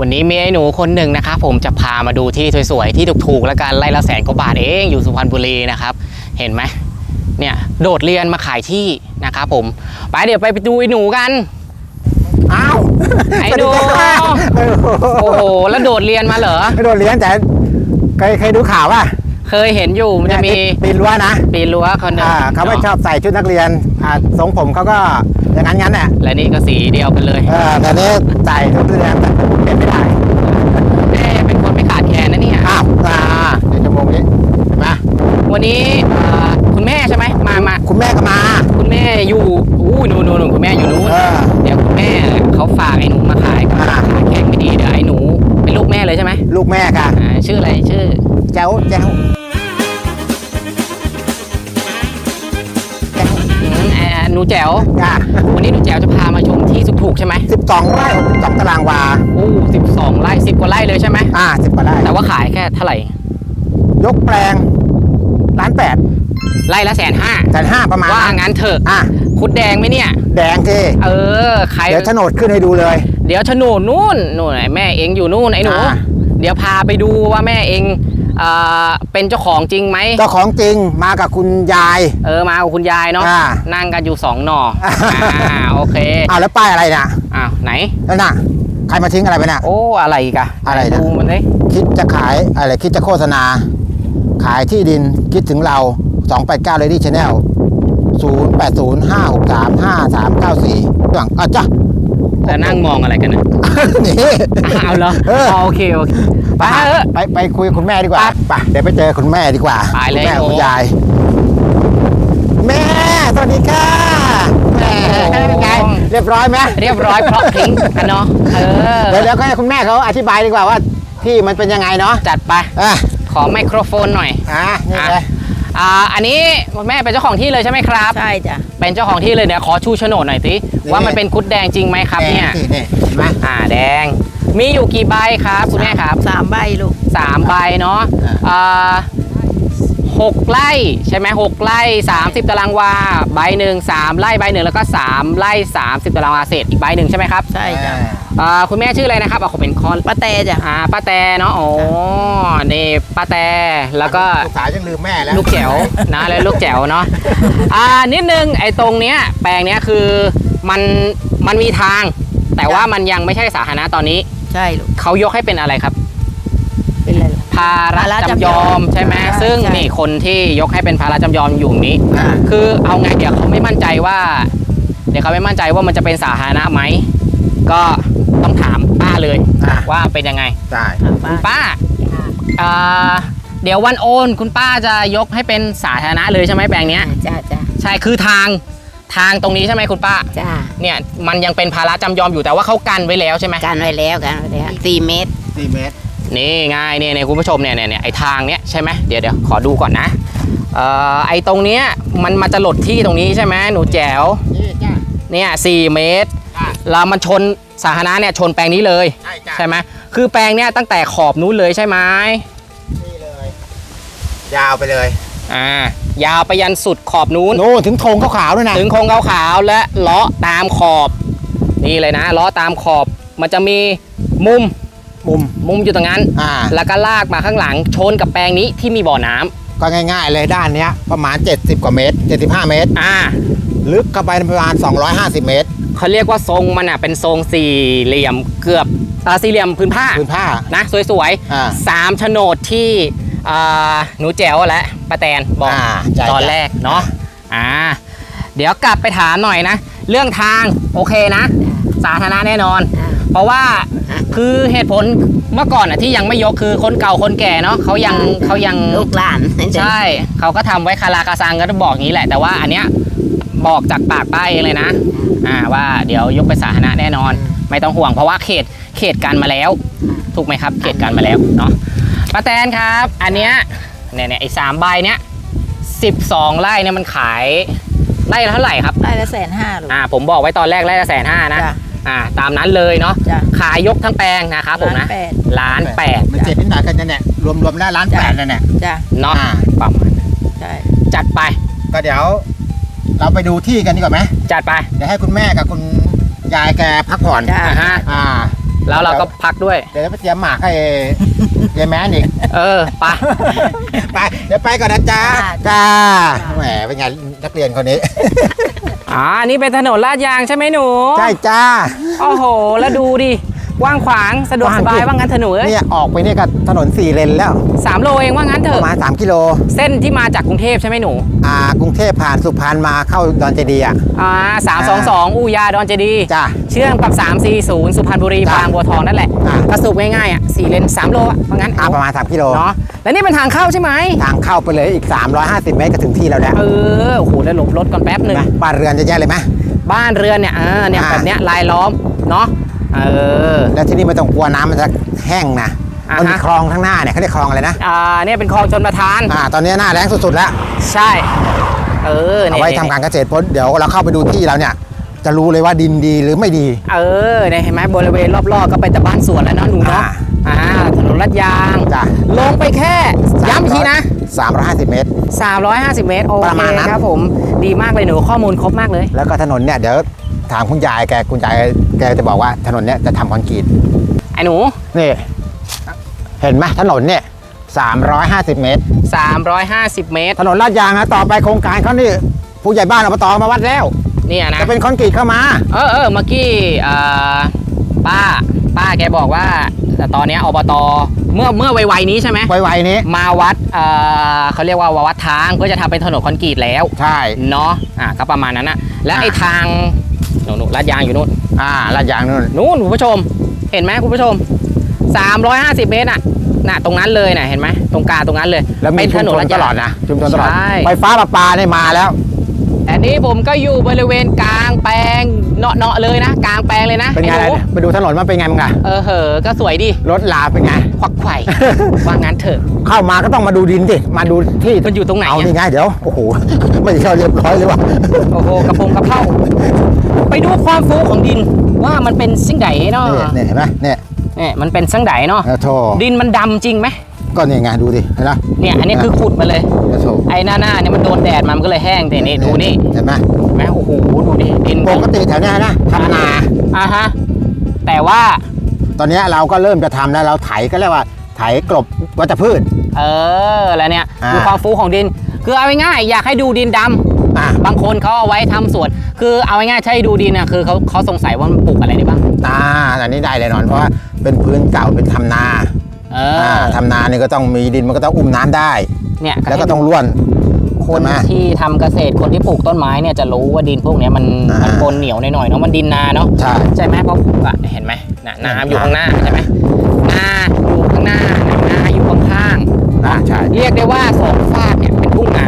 วันนี้มีไอ้หนูคนหนึ่งนะครับผมจะพามาดูที่สวยๆที่ถูกๆแล้วกันไล่ละแสนกว่าบาทเองอยู่สุพรรณบุรีนะครับ เห็นไหมเนี่ยโดดเรียนมาขายที่นะครับผมไปเดี๋ยวไปดูไอ้หนูกันอ้าวไอ้หนูโอ้โหแล้วโดดเรียนมาเหรอไม่โดนเลี้ยงแต่เคยเคยดูข่าวป่ะ เคยเห็นอยู่มันจะมีเนี่ยปีนรั้วนะปีนรั้วคนหนึ่งอ่าเขาไม่ชอบใส่ชุดนักเรียนอ่าทรงผมเขาก็อย่างนั้นงั้นแหละและนี่ก็สีเดียวกันเลยเออแต่นี้ใส่ชุดนักเรียนแต่เป็นไม่ได้แม่เป็นคนไม่ขาดแคลนนะเนี่ยอ้าวอ่าในชั่วโมงนี้เห็นไหมวันนี้เอ่อคุณแม่ใช่ไหมมามาคุณแม่ก็มา คุณแม่อยู่อู้หนูหนูหนูคุณแม่อยู่นู้นเออ เดี๋ยวคุณแม่เขาฝากไอ้หนูมาขายก่อนอ่าขายแข่งไม่ดีเดี๋ยวไอ้หนูเป็นลูกแม่เลยใช่ไหมลูกแม่ค่ะอ่าชื่ออะไรชื่อ แจ้วแจ้ว นูแจ๋วอะวันนี้หนูแจ๋วจะพามาชมที่ถูกๆใช่ไหมสิบสองไร่สิบสองตารางวาอู้สิบสองไร่สิบกว่าไร่เลยใช่ไหมอ่าสิบกว่าไร่แต่ว่าขายแค่เท่าไหร่ยกแปลงล้านแปดไร่ละแสนห้าแสนห้าประมาณว่างั้นเถอะอะคุดแดงไหมเนี่ย แดงทีเออใครเดี๋ยวโฉนดขึ้นให้ดูเลย เดี๋ยวโฉนดนู่นนู่นไอ้แม่เองอยู่นู่นไอ้หนู อ่าเดี๋ยวพาไปดูว่าแม่เองเอ่อเป็นเจ้าของจริงไหมเจ้าของจริงมากับคุณยาย เออมากับคุณยายเนาะอ่านั่งกันอยู่สองหน่ออ่า อ่าโอเคอ้าวแล้วป้ายอะไรนะอ้าวไหน นั่นน่ะใครมาทิ้งอะไรไปน่ะ โอ้อะไรอีกอะอะไรนะ ดูมันเลยคิดจะขายอะไรคิดจะโฆษณา ขายที่ดินคิดถึงเรา 289 Lady Channel 0805635394อย่างอะจ้ะ แต่นั่งมองอะไรกันนะนี่เอาเหรอเอออ๋อโอเคโอเคไปไปเถอะ ไปไปคุยกับคุณแม่ดีกว่าไปไปเดี๋ยวไปเจอคุณแม่ดีกว่าไปเลยคุณแม่โอ้ คุณยาย แม่ สวัสดีค่ะแม่เป็นไงเรียบร้อยไหมเรียบร้อยเพราะพริ้งกันเนาะเออเดี๋ยวเดี๋ยวก็ให้คุณแม่เขาอธิบายดีกว่าว่า ที่มันเป็นยังไงเนาะจัดไป อะขอไมโครโฟนหน่อย อะนี่เลย อ่าอันนี้คุณแม่เป็นเจ้าของที่เลยใช่ไหมครับ ใช่จ้ะ เป็นเจ้าของที่เลยเนี่ยขอชูโฉนดหน่อยสิว่ามันเป็นคุดแดงจริงไหมครับเนี่ยนี่นี่เห็นไหม อ่าแดง มีอยู่กี่ใบครับคุณแม่ครับสามใบลูก สามใบเนาะอ่า อ่าหกไร่ใช่ไหมหกไร่สามสิบตารางวา ใบหนึ่งสามไร่ใบหนึ่งแล้วก็สามไร่สามสิบตารางวาเศษอีกใบหนึ่งใช่ไหมครับใช่จ้ะอ่าคุณแม่ชื่ออะไรนะครับเอาผมเป็นคอนป้าแตจ้ะอ่าป้าแตเนาะโอ้นี่ป้าแตแล้วก็ลูกสาวยังลืมแม่แล้วลูกแจ๋วนะแล้วลูกแจ๋วเนาะอ่านิดนึงไอ้ตรงเนี้ยแปลงเนี้ยคือมันมันมีทาง แต่ว่ามันยังไม่ใช่สาธารณะตอนนี้ ใช่ลูกเขายกให้เป็นอะไรครับเป็นไรล่ะ ภาระภาระจำจำยยออมมใช่ไหมใช่ซึ่งใช่ นี่คนที่ยกให้เป็นภาระจำยอมอยู่นี้ อ่า คือเอาไงเดี๋ยวเขาไม่มั่นใจว่า เดี๋ยวเขาไม่มั่นใจว่ามันจะเป็นสาธารณะไหมก็ต้องถามป้าเลยอะ ว่าเป็นยังไงได้อะคุณป้าป้าอ่าเดี๋ยววันโอนคุณป้าจะยกให้เป็นสาธารณะเลยใช่ไหมแปลงเนี้ย จ้าจ้าใช่คือทางทางตรงนี้ใช่ไหมคุณป้า จ้าเนี่ยมันยังเป็นภาระจำยอมอยู่แต่ว่าเขากันไว้แล้วใช่ไหมกันไว้แล้วกันไว้แล้วสี่เมตรสี่เมตร นี่ง่ายเนี่ยเนี่ยคุณผู้ชมเนี่ยเนี่ยเนี่ยไอ้ทางเนี้ยใช่ไหมเดี๋ยวเดี๋ยวขอดูก่อนนะเอ่อไอ้ตรงเนี้ยมันมาจะหลดที่ตรงนี้ใช่ไหมหนูแจ๋วนี่จ้ะเนี่ยสี่เมตรจ้ะแล้วมันชนสาธารณะเนี่ยชนแปลงนี้เลยใช่จ้ะใช่ไหมคือแปลงเนี้ยตั้งแต่ขอบนู้นเลยใช่ไหมนี่เลยยาวไปเลยอ่ายาวไปยันสุดขอบนู้นโน่นถึงธงขาวๆด้วยนะถึงโครงขาวๆและเลาะตามขอบ นี่เลยนะเลาะตามขอบมันจะมีมุมมุม มุมอยู่ตรงนั้น อ่า แล้วก็ลากมาข้างหลังชนกับแปลงนี้ที่มีบ่อน้ำก็ง่ายๆเลยด้านเนี้ยประมาณ 70 กว่าเมตร 75 เมตร อ่าลึกเข้าไปประมาณ 250 เมตรเขาเรียกว่าทรงมันอะเป็นทรงสี่เหลี่ยมเกือบอ่าสี่เหลี่ยมพื้นผ้าพื้นผ้า นะสวยอ่าๆสามโฉนดที่อ่าหนูแจ๋วและป้าแตนบอกอ่าใช่ตอนแรกเนาะอ่าเดี๋ยวกลับไปถามหน่อยนะ เรื่องทางโอเคนะ สาธารณะแน่นอนอ่าเพราะว่า คือเหตุผลเมื่อก่อนอะที่ยังไม่ยกคือคนเก่าคนแก่เนาะเขายังเขายังลูกหลานใช่เขาก็ทำไว้คาราคาซังก็ต้องบอกอย่างนี้แหละ แต่ว่าอันเนี้ยบอกจากปากป้าเองเลยนะอ่าว่าเดี๋ยวยกไปสาธารณะแน่นอน ไม่ต้องห่วงเพราะว่าเขตเขตกันมาแล้ว ถูกไหมครับ เขตกันมาแล้วเนาะป้าแตนครับ อันเนี้ยเนี่ยเนี่ยไอ้สามใบเนี้ยสิบสองไร่เนี่ยมันขายไร่ละเท่าไหร่ครับได้ละแสนห้าลูกอ่าผมบอกไว้ตอนแรกไร่ละแสนห้านะจ้ะ อ่าตามนั้นเลยเนาะจ้ะ ขายยกทั้งแปลงนะครับผมนะล้านแปดล้านแปดมันเจ็บนิดหน่อยกันจะเนี่ยรวมๆแล้วล้านแปดแล้วเนี่ยจ้าเนาะอ่าประมาณนั้นใช่จัดไปก็เดี๋ยว เราไปดูที่กันดีกว่าไหมจัดไปเดี๋ยวให้คุณแม่กับคุณยายแกพักผ่อนจ้าอ่าฮะอ่า แล้วเราก็พักด้วย เดี๋ยวจะไปเตรียมหมากให้ ยายแมนอีก เออไป ไป เดี๋ยวไปก่อนนะจ๊ะจ้าแหมเป็นไงนักเรียนคนนี้ อ่านี่เป็นถนนลาดยางใช่ไหมหนูใช่จ้าโอ้โห แล้วดูดิกว้างขวางสะดวกสบายว่างั้นเถอะหนูเอ้ยเนี่ยออกไปเนี่ยก็ถนนสี่เลนแล้วสามโลเองว่างั้นเถปอะระมาณ3กิโลเส้นที่มาจากกรุงเทพใช่ไหมหนูอ่ากรุงเทพผ่านสุพรรณมาเข้าดอนเจดีย์อะ อ่าสามสองสองอูยาดอนเจดีย์จ้าเชื่อมกับ340สุพรรณบุรีจ้ะบางบัวทองนั่นแหละอะ กระสุบง่ายๆอะสี่เลน3โลอะว่างั้นอ่าประมาณ3กิโลเนาะ แล้วนี่เป็นทางเข้าใช่ไหมทางเข้าไปเลยอีก 350 เมตรก็ถึงที่แล้วแหละเออโอ้โหแล้วหลบรถก่อนแป๊บหนึ่งนะบ้านเรือนจะแย่เลยไหมบ้านเรือนเนี่ยเออเนี่ยอะแบบเนี้ยลายล้อมเนาะเออแล้วที่นี่ไม่ต้องกลัวน้ำมันจะแห้งนะอ่าฮะมันมีคลองข้างหน้าเนี่ยเขาเรียกคลองอะไรนะอ่าเนี่ยเป็นคลองชนประทาน อ่าตอนนี้หน้าแรงสุดๆแล้วใช่ เออเอาเนี่ยไว้ทำการเกษตรเพราะเดี๋ยวเราเข้าไปดูที่เราเนี่ย จะรู้เลยว่าดินดีหรือไม่ดี เออเนี่ยเห็นไหมบริเวณรอบๆก็เป็นแต่บ้านสวนแล้วเนาะหนูเนาะอ่าอ่าถนน ลาดยาง จ้ะ ลงไปแค่ ย้ำอีกทีนะ 350 เมตร 350 เมตร โอประเคมาณนั้น ครับผม ดีมากเลยหนูข้อมูลครบมากเลย แล้วก็ถนนเนี่ยเดี๋ยวถามคุณยายแกคุณยายแกจะบอกว่าถนนเนี่ยจะทำคอนกรีตไอ้หนู นี่เห็นไหมถนนเนี่ย350 เมตร 350 เมตร ถนนลาดยางนะต่อไปโครงการเขานี่ผู้ใหญ่บ้านอบตมาวัดแล้ว เนี่ยนะ จะเป็นคอนกรีตเข้ามา เออเออเมื่อกี้เอ่อป้า ป้าแกบอกว่า ตอนเนี้ยอบตเมื่อเมื่อไวๆนี้ใช่ไหมไวๆนี้ มาวัดเอ่อเขาเรียกว่าวัดทางเพื่อจะทำเป็นถนนคอนกรีตแล้วใช่ เนาะอะก็ประมาณนั้นนะและไอ้ทางหนูหนูลาดยางอยู่นู่นอ่าลาดยางนู่น นู่นคุณผู้ชม เห็นไหมคุณผู้ชม 350 เมตรน่ะน่ะตรงนั้นเลยน่ะเห็นไหมตรงกลางตรงนั้นเลยแล้วมีเป็นชุถมนชนนลาดตยางลอดนะชุมชนตลอดใช่ ไฟฟ้าประปาเนี่ยมาแล้ว อันนี้ผมก็อยู่บริเวณกลางแปลงเนาะเนาะๆเลยนะ กลางแปลงเลยนะเป็นไงอ้หล่ะไปดูถนนมันเป็นไงมึงอะเออเหอะก็สวยดีรถลาเป็นไง ควักไขว่ว่างั้นเถอะเข้ามาก็ต้องมาดูดินดิมาดูที่มันอยู่ตรงไหนเอาอะนี่ไงเดี๋ยวโอ้โหไม่เข้าเรียบร้อยเลยว่ะโอ้โหกระพงกระเพราไปดูความฟูของดินว่ามันเป็นสิ่งใดเนาะนี่นี่เห็นไหมเนี่ยเนี่ยมันเป็นสิ่งใดเนาะเออโถดินมันดำจริงไหมก็นี่ไงดูดิเห็นไหมเนี่ยอันนี้คือขุดมาเลย เออโถไอ้หน้าหน้าเนี่ยมันโดนแดดมามันก็เลยแห้งแต่นี่ดูนี่เห็นไหมเห็นไหมโอ้โหดูดิดินปกติแถวเนี้ยนะทำนาอ่าฮะแต่ว่าตอนเนี้ยเราก็เริ่มจะทำแล้วเราไถก็เรียกว่าไถกลบวัชพืช เออแล้วเนี่ยอ่าคือความฟูของดิน คือเอาง่ายๆอยากให้ดูดินดำอะบางคนเขาเอาไว้ทำสวน คือเอาง่ายๆใช่ดูดินนะคือเขาเขาสงสัยว่ามันปลูกอะไรได้บ้างอ่าอันนี้ได้เลยนอนเพราะว่าเป็นพื้นเก่าเป็นทำนาเออ่าอทำนาเนี่ยก็ต้องมีดินมันก็ต้องอุ้มน้ำได้ เนี่ยแล้วก็ต้องร่วน คนใช่ไหมที่ทำเกษตรคนที่ปลูกต้นไม้เนี่ยจะรู้ว่าดินพวกเนี้ยมันอ่ามัมันปนเหนียวหน่อยๆเนาะมันดินนาเนาะใช่ใช่ไหมเพราะอะเห็นไหมน่ะน้ำอยู่ข้างหน้าใช่ไหมนาอยู่ข้างหน้านาอยู่ข้างๆอ่าใช่เรียกได้ว่าสองฝากเนี่ยเป็นทุ่งนา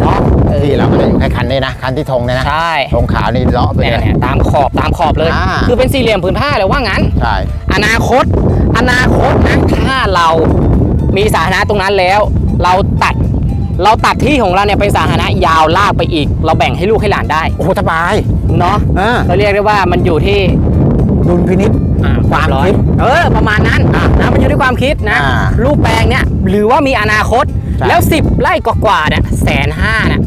เนาะออที่เราก็จะอยู่แค่คันนี้นะคันที่ธงเนี่ยนะใช่ธงขาวนี่เลาะไปเนี่ยเลยเนี่ยตามขอบตามขอบเลยอ่าคือเป็นสี่เหลี่ยมผืนผ้าเลยว่างั้นใช่อนาคต อนาคตนะถ้าเรามีสาธารณะตรงนั้นแล้ว เราตัดเราตัดที่ของเราเนี่ยเป็นสาธารณะยาวลากไปอีก เราแบ่งให้ลูกให้หลานได้โอ้โหสบาย เนาะอ่า เราเรียกได้ว่ามันอยู่ที่ดุลพินิษ อ่าความเรียบร้อยคิดเออประมาณนั้นนะมันอยู่ที่ความคิดนะ อ่ารูปแปลงเนี่ยหรือว่ามีอนาคตใช่แล้ว 10ไร่กว่าๆเนี่ยแสนห้าน่ะ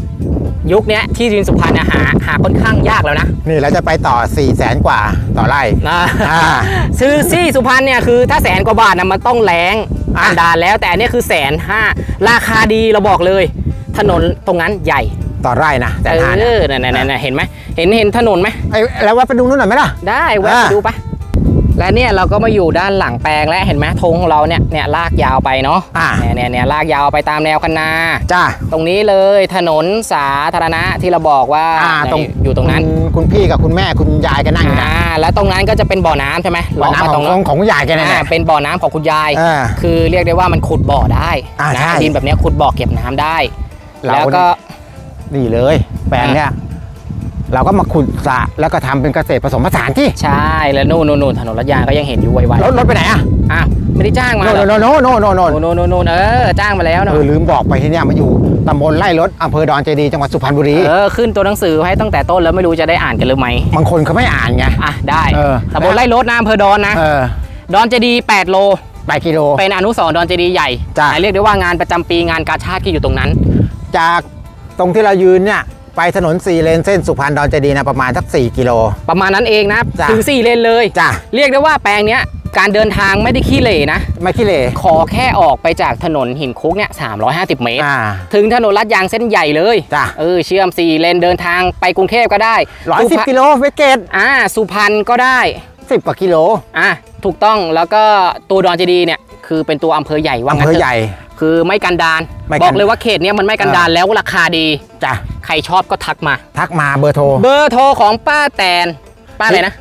ยุคเนี้ยที่ดินสุพรรณเนี่ยหาหาค่อนข้างยากแล้วนะ นี่เราจะไปต่อ4ี่แสนกว่าต่อไร่นะอ่าซื้อซี่สุพรรณเนี่ยคือถ้าแสนกว่าบาทนะมันต้องแรงอะอันดานแล้วแต่อันนี้คือแสนห้าราคาดีเราบอกเลย ถนนตรงนั้นใหญ่ต่อไร่นะแสเอนห้าอเนี่ยนั่นนั่นเห็นไหมเห็นเห็นถนนไหมไอ้แล้วว่าไปดูนู่นหน่อยไหมล่ะได้แวะอะไปดูปะ และเนี่ยเราก็มาอยู่ด้านหลังแปลงแล้วเห็นไหมธงของเราเนี่ยเนี่ยลากยาวไปเนาะอ่า เนี่ยเนี่ยเนี่ยลากยาวไปตามแนวคันนา จ้า ตรงนี้เลยถนนสาธารณะที่เราบอกว่าอ่าตรงอยู่ตรงนั้นคุณคุณพี่กับคุณแม่คุณยายก็นั่งอยู่นะอ่าแล้วตรงนั้นก็จะเป็นบ่อน้ำใช่ไหมบ่อน้ำเลาะมาขตอรงงของของคุณยายแกเนี่ยอ่านะเป็นบ่อน้ำของคุณยายเออคือเรียกได้ว่ามันขุดบ่อได้อ่านะใช่ดินแบบเนี้ยขุดบ่อเก็บน้ำได้ เรา แล้วก็ นี่เลยแปลงเนี่ย เราก็มาขุดสระแล้วก็ทำเป็นเกษตรผสมผสานที่ใช่แล้วนู่นนู่นนู่นถนนรัชยางก็ยังเห็นอยู่ไวรถรถไปไหนอะๆอ้าวไม่ได้จ้างมาโน่เหรนอโน่นโน่นโน่นโน่นโน่นนู่นนู่นนู่นเออจ้างมาแล้วเนาะเออลืมบอกไปที่เนี่ยมาอยู่ตำบลไร่รถอำเภอดอนเจดีย์จังหวัดสุพรรณบุรีเออขึ้นตัวหนังสือให้ตั้งแต่ต้นแล้วไม่รู้จะได้อ่านกันหรือไม่บางคนเขาไม่อ่านไง อะได้เออ ตำบลไร่รถนะอำเภอดอนนะ เออดอนเจดีย์8โล แปดกิโล เป็นอนุสรณ์ดอนเจดีย์ใหญ่จ้ะเรียกได้ว่างานประจำปีงานกาชาติที่อยู่ตรงนั้น จากตรงที่เรายืนเนี่ย ไปถนนสี่เลนเส้นสุพรรณดอนเจดีย์นะประมาณสัก4กิโล ประมาณนั้นเองนะจ้ะถึง4เลนเลย จ้ะ เรียกได้ว่าแปลงเนี้ยการเดินทางไม่ได้ขี้เหร่นะ ไม่ขี้เหร่ขอแค่ออกไปจากถนนหินคุกเนี่ย350 เมตร อ่า ถึงถนนลาดยางเส้นใหญ่เลยจ้ะ เออเชื่อม4เลนเดินทางไปกรุงเทพก็ได้ร้อยสิบพรรณกิโลเวสเกตอ่าสุพรรณก็ได้ สิบกว่ากิโล อะถูกต้องแล้วก็ตัวดอนเจดีย์เนี่ย คือเป็นตัวอำเภอใหญ่ว่าอำงั้นเภอเถอะใหญ่ คือไม่กันดานไม่กันบอกเลยว่าเขตเนี้ยมันไม่กันดานแล้วราคาดีจ้ะใครชอบก็ทักมา ทักมาเบอร์โทร เบอร์โทรของป้าแตนป้าอะไรนะ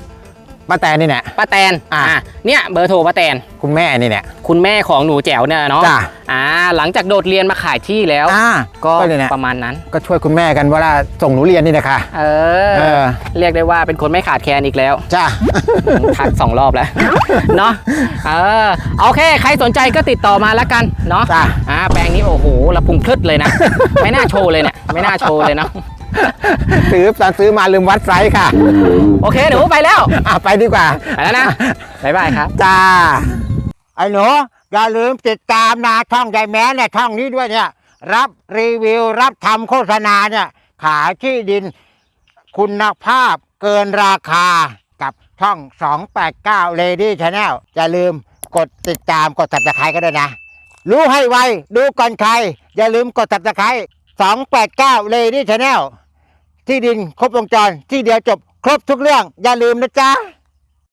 ป้าแตนนี่แหละ ป้าแตนอะ เนี่ยเบอร์โทรป้าแตน คุณแม่นี่แหละ คุณแม่ของหนูแจ๋วเนี่ยเนาะจ้ะ อ่า หลังจากโดดเรียนมาขายที่แล้ว อ่าก็เลยเนี่ยประมาณนั้น ก็ช่วยคุณแม่กันเวลาส่งหนูเรียนนี่นะคะเออ เออ เรียกได้ว่าเป็นคนไม่ขาดแคลนอีกแล้ว จ้ะทักสองรอบแล้ว เนาะเออโอเค ใครสนใจก็ติดต่อมาแล้วกันเนาะจ้ะ อ่าแปลงนี้โอ้โหละพุงพลึดเลยนะ ไม่น่าโชว์เลยเนี่ยไม่น่าโชว์เลยเนาะ ซื้อตอนซื้อมาลืมวัดไซส์ค่ะ โอเคหนูไปแล้ว อะไปดีกว่า ไปแล้วนะบ๊ายบายครับ จ้าไอ้หนูอย่าลืมติดตามนะช่องยายแม้เนี่ยช่องนี้ด้วยเนี่ย รับรีวิวรับทำโฆษณาเนี่ย ขายที่ดิน คุณภาพเกินราคากับช่อง 289 Lady Channel อย่าลืมกดติดตามกด subscribe ก็ด้วยนะ รู้ให้ไว ดูก่อนใคร อย่าลืมกด subscribe 289 Lady Channel ที่ดินครบวงจรที่เดียวจบครบทุกเรื่อง อย่าลืมนะจ๊ะ